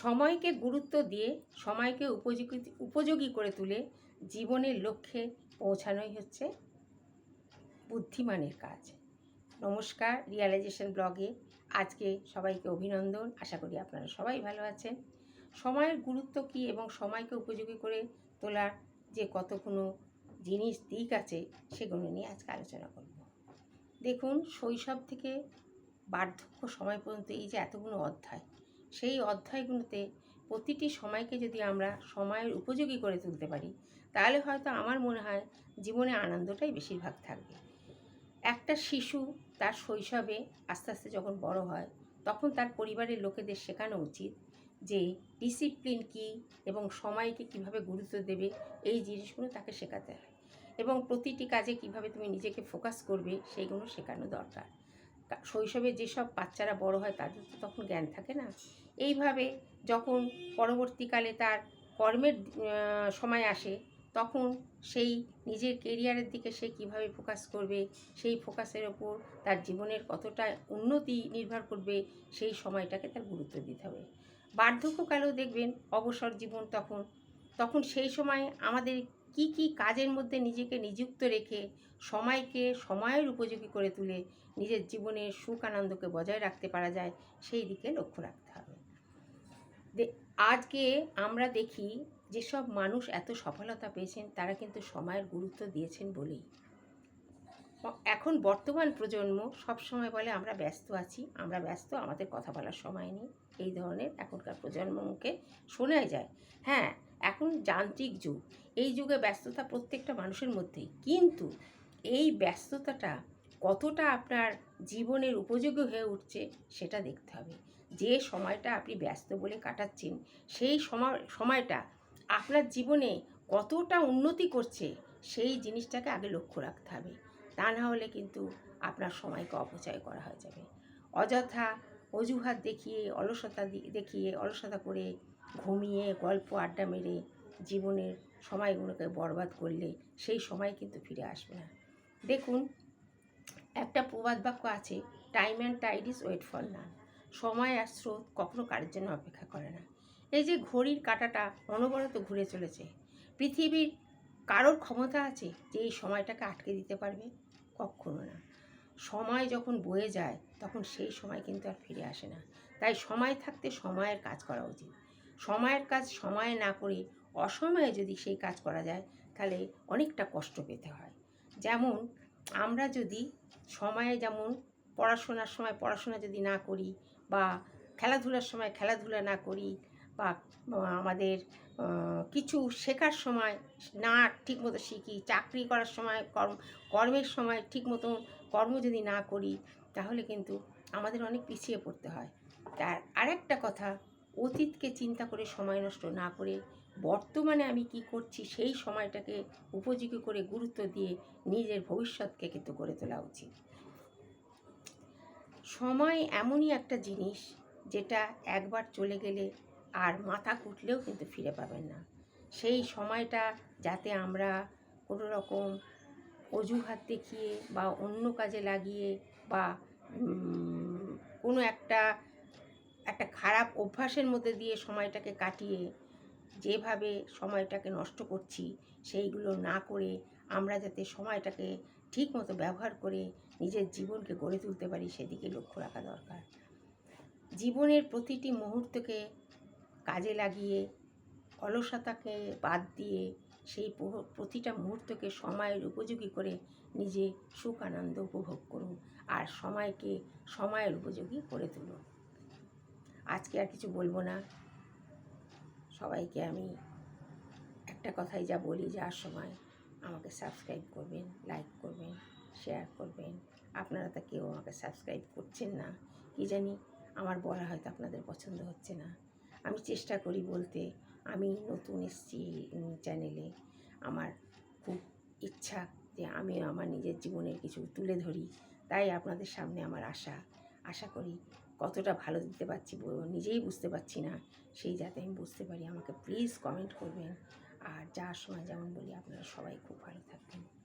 সময়কে গুরুত্ব দিয়ে সময়কে উপযোগী উপযোগী করে তুলে জীবনের লক্ষ্যে পৌঁছানোই হচ্ছে বুদ্ধিমানের কাজ। নমস্কার রিয়ালাইজেশন ব্লগে আজকে সবাইকে অভিনন্দন। আশা করি আপনারা সবাই ভালো আছেন। সময়ের গুরুত্ব কী এবং সময়কে উপযোগী করে তোলার যে কতগুলো জিনিস, দিক আছে সেগুলো নিয়ে আজকে আলোচনা করব। দেখুন, শৈশব থেকে বার্ধক্য সময় পর্যন্ত এই যে এতগুলো অধ্যায় সেই অধ্যায়গুলোতে প্রতিটি সময়কে যদি আমরা সময়ের উপযোগী করে তুলতে পারি, তাহলে হয়তো আমার মনে হয় জীবনে আনন্দটাই বেশিরভাগ থাকবে। একটা শিশু তার শৈশবে আস্তে আস্তে যখন বড় হয়, তখন তার পরিবারের লোকেদের শেখানো উচিত যে ডিসিপ্লিন কী এবং সময়কে কীভাবে গুরুত্ব দেবে, এই জিনিসগুলো তাকে শেখাতে হয়। এবং প্রতিটি কাজে কীভাবে তুমি নিজেকে ফোকাস করবে, সেইগুলো শেখানো দরকার। শৈশবে যেসব বাচ্চারা বড় হয় তাদের তো তখন জ্ঞান থাকে না। এইভাবে যখন পরবর্তীকালে তার কর্মের সময় আসে, তখন সেই নিজের কেরিয়ারের দিকে সে কীভাবে ফোকাস করবে, সেই ফোকাসের ওপর তার জীবনের কতটা উন্নতি নির্ভর করবে, সেই সময়টাকে তার গুরুত্ব দিতে হবে। বার্ধক্যকালেও দেখবেন অবসর জীবন তখন তখন সেই সময় আমাদের কি কি কাজের মধ্যে নিজেকে নিযুক্ত রেখে সময়কে সময়ের উপযোগী করে তুলে নিজের জীবনের সুখ আনন্দকে বজায় রাখতে পারা যায়, সেই দিকে লক্ষ্য রাখতে হবে। আজকে আমরা দেখি যেসব মানুষ এত সফলতা পেয়েছেন, তারা কিন্তু সময়ের গুরুত্ব দিয়েছেন বলেই। এখন বর্তমান প্রজন্ম সব সময় বলে, আমরা ব্যস্ত আছি, আমরা ব্যস্ত, আমাদের কথা বলার সময় নেই। এই ধরনের এখনকার প্রজন্মকে শোনাই যায়। হ্যাঁ এখন যান্ত্রিক যুগ। এই যুগে ব্যস্ততা প্রত্যেকটা মানুষের মধ্যেই। কিন্তু এই ব্যস্ততাটা কতটা আপনার জীবনের উপযোগী হয়ে উঠছে সেটা দেখতে হবে। যে সময়টা আপনি ব্যস্ত বলে কাটাচ্ছেন, সেই সময় সময়টা আপনার জীবনে কতটা উন্নতি করছে, সেই জিনিসটাকে আগে লক্ষ্য রাখতে হবে। তা না হলে কিন্তু আপনার সময়কে অপচয় করা হয়ে যাবে। অযথা অজুহাত দেখিয়ে, অলসতা দেখিয়ে, অলসতা করে ঘুমিয়ে গল্প আড্ডা মেরে জীবনের সময়গুলোকে বরবাদ করলে সেই সময় কিন্তু ফিরে আসবে না। দেখুন, একটা প্রবাদ বাক্য আছে time and tide is wait for না সময় আর স্রোত কখনো কারোর জন্য অপেক্ষা করে না। এই যে ঘড়ির কাঁটাটা অনবরত ঘুরে চলেছে, পৃথিবীর কারোর ক্ষমতা আছে যে এই সময়টাকে আটকে দিতে পারবে? কখনো না। সময় যখন বয়ে যায়, তখন সেই সময় কিন্তু আর ফিরে আসে না। তাই সময় থাকতে সময়ের কাজ করা উচিত। সময়ের কাজ সময়ে না করে অসময়ে যদি সেই কাজ করা যায়, তাহলে অনেকটা কষ্ট পেতে হয়। যেমন আমরা যদি সময়ে যেমন পড়াশোনার সময় পড়াশোনা যদি না করি বা খেলাধুলার সময় খেলাধুলা না করি বা আমাদের কিছু শেখার সময় না ঠিকমতো শিখি, চাকরি করার সময় কর্ম, কর্মের সময় ঠিক মতন কর্ম যদি না করি, তাহলে কিন্তু আমাদের অনেক পিছিয়ে পড়তে হয়। তার আরেকটা কথা অতীতকে চিন্তা করে সময় নষ্ট না করে বর্তমানে আমি কি করছি সেই সময়টাকে উপযোগী করে গুরুত্ব দিয়ে নিজের ভবিষ্যৎকে কিন্তু গড়ে তোলা উচিত। সময় এমনই একটা জিনিস যেটা একবার চলে গেলে আর মাথা কুটলেও কিন্তু ফিরে পাবেন না। সেই সময়টা যাতে আমরা কোনো রকম অজুহাত দেখিয়ে বা অন্য কাজে লাগিয়ে বা কোনো একটা একটা খারাপ অভ্যাসের মধ্যে দিয়ে সময়টাকে কাটিয়ে যেভাবে সময়টাকে নষ্ট করছি, সেইগুলো না করে আমরা যাতে সময়টাকে ঠিক মতো ব্যবহার করে নিজের জীবনকে গড়ে তুলতে পারি, সেদিকে লক্ষ্য রাখা দরকার। জীবনের প্রতিটি মুহূর্তকে কাজে লাগিয়ে, অলসতাকে বাদ দিয়ে সেই প্রতিটা মুহূর্তকে সময়ের উপযোগী করে নিজে সুখ, আনন্দ উপভোগ করুন। আর সময়কে সময়ের উপযোগী করে তুলুন। আজকে আর কিছু বলব না। সবাইকে আমি একটা কথাই যা বলি যার সময় আমাকে সাবস্ক্রাইব করবেন লাইক করবেন শেয়ার করবেন। আপনারা তা কেউ আমাকে সাবস্ক্রাইব করছেন না। কি জানি আমার বলা হয়তো আপনাদের পছন্দ হচ্ছে না। আমি চেষ্টা করি বলতে। আমি নতুন এসেছি চ্যানেলে আমার খুব ইচ্ছা যে আমি আমার নিজের জীবনের কিছু তুলে ধরি। তাই আপনাদের সামনে আমার আশা। আশা করি কতটা ভালো দিতে পারছি নিজেই বুঝতে পারছি না। সেই যাতে আমি বুঝতে পারি, আমাকে প্লিজ কমেন্ট করবেন। আর যাওয়ার সময় যেমন বলি, আপনারা সবাই খুব ভালো থাকবেন।